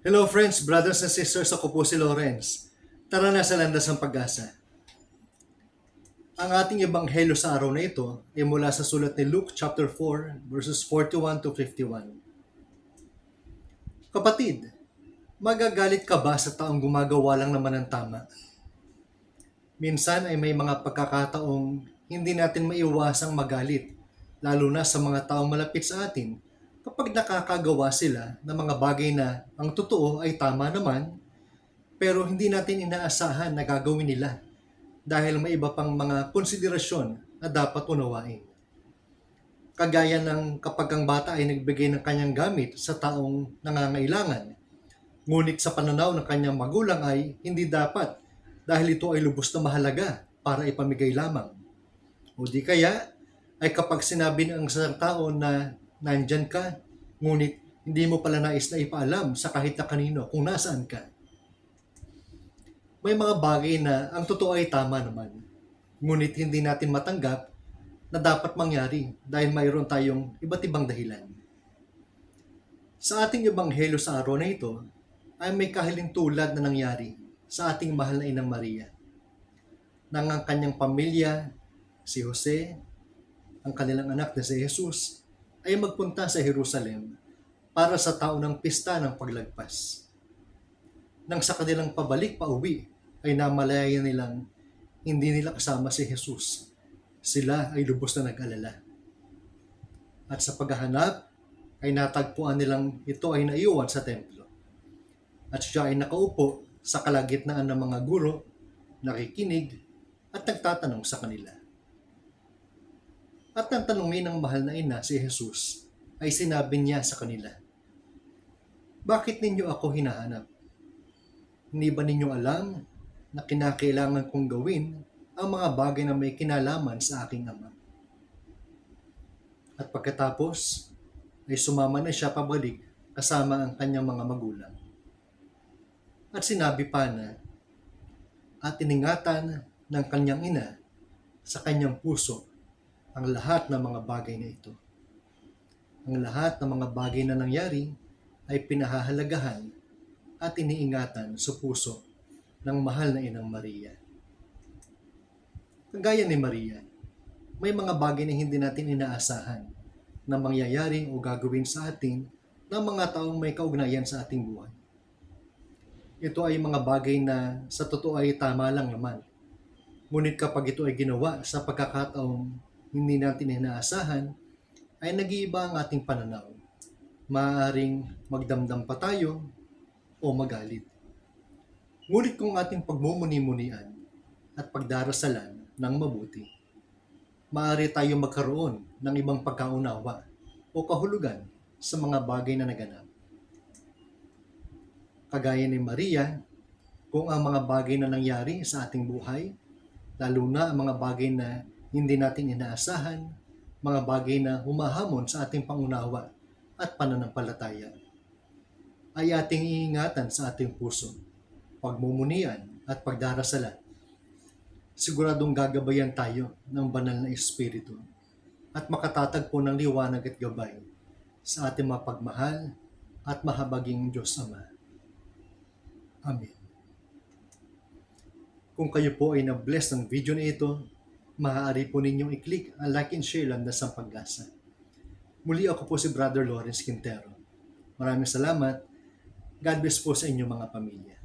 Hello friends, brothers and sisters, ako po si Lawrence. Tara na sa landas ng pag-asa. Ang ating ebanghelyo sa araw na ito ay mula sa sulat ni Luke chapter 4 verses 41 to 51. Kapatid, magagalit ka ba sa taong gumagawa lang naman ng tama? Minsan ay may mga pagkakataong hindi natin maiwasang magalit, lalo na sa mga taong malapit sa atin kapag nakakagawa sila ng mga bagay na ang totoo ay tama naman, pero hindi natin inaasahan na gagawin nila dahil may iba pang mga konsiderasyon na dapat unawain. Kagaya ng kapag ang bata ay nagbigay ng kanyang gamit sa taong nangangailangan, ngunit sa pananaw ng kanyang magulang ay hindi dapat dahil ito ay lubos na mahalaga para ipamigay lamang. O di kaya ay kapag sinabi ng isang tao na nandyan ka, ngunit hindi mo pala nais na ipaalam sa kahit na kanino kung nasaan ka. May mga bagay na ang totoo ay tama naman, ngunit hindi natin matanggap na dapat mangyari dahil mayroon tayong iba't ibang dahilan. Sa ating ebanghelyo sa araw na ito, ay may kahiling tulad na nangyari sa ating mahal na Inang Maria. Nang ang kanyang pamilya, si Jose, ang kanilang anak na si Jesus, ay magpunta sa Jerusalem para sa taon ng pista ng paglagpas. Nang sa kanilang pabalik pa uwi, ay namalaya nilang hindi nila kasama si Jesus. Sila ay lubos na nag-alala. At sa paghahanap, ay natagpuan nilang ito ay naiwan sa templo. At siya ay nakaupo sa kalagitnaan ng mga guro, nakikinig, at nagtatanong sa kanila. At nang tanungin ng mahal na ina si Jesus, ay sinabi niya sa kanila, Bakit ninyo ako hinahanap? Hindi ba ninyo alam na kinakailangan kong gawin ang mga bagay na may kinalaman sa aking ama? At pagkatapos, ay sumama na siya pabalik kasama ang kanyang mga magulang. At sinabi pa na, at iningatan ng kanyang ina sa kanyang puso ang lahat ng mga bagay na ito. Ang lahat ng mga bagay na nangyari ay pinahahalagahan at iniingatan sa puso ng mahal na inang Maria. Kagaya ni Maria, may mga bagay na hindi natin inaasahan na mangyayari o gagawin sa atin ng mga taong may kaugnayan sa ating buhay. Ito ay mga bagay na sa totoo ay tama lang naman. Ngunit kapag ito ay ginawa sa pagkakataong hindi natin inaasahan, ay nag-iiba ang ating pananaw. Maaaring magdamdam pa tayo o magalit. Ngunit kung ating pagmumuni-munian at pagdarasalan ng mabuti, maaari tayo magkaroon ng ibang pagkaunawa o kahulugan sa mga bagay na naganap. Kagaya ni Maria, kung ang mga bagay na nangyari sa ating buhay, lalo na ang mga bagay na hindi natin inaasahan, mga bagay na humahamon sa ating pangunawa at pananampalataya, ay ating iingatan sa ating puso, pagmumunian at pagdarasalan. Siguradong gagabayan tayo ng banal na Espiritu at makatatagpo ng liwanag at gabay sa ating mapagmahal at mahabaging Diyos Ama. Amen. Kung kayo po ay na-bless ng video na ito, maaari po ninyong i-click ang like and share lang na sa pag-asa. Muli ako po si Brother Lawrence Quintero. Maraming salamat. God bless po sa inyong mga pamilya.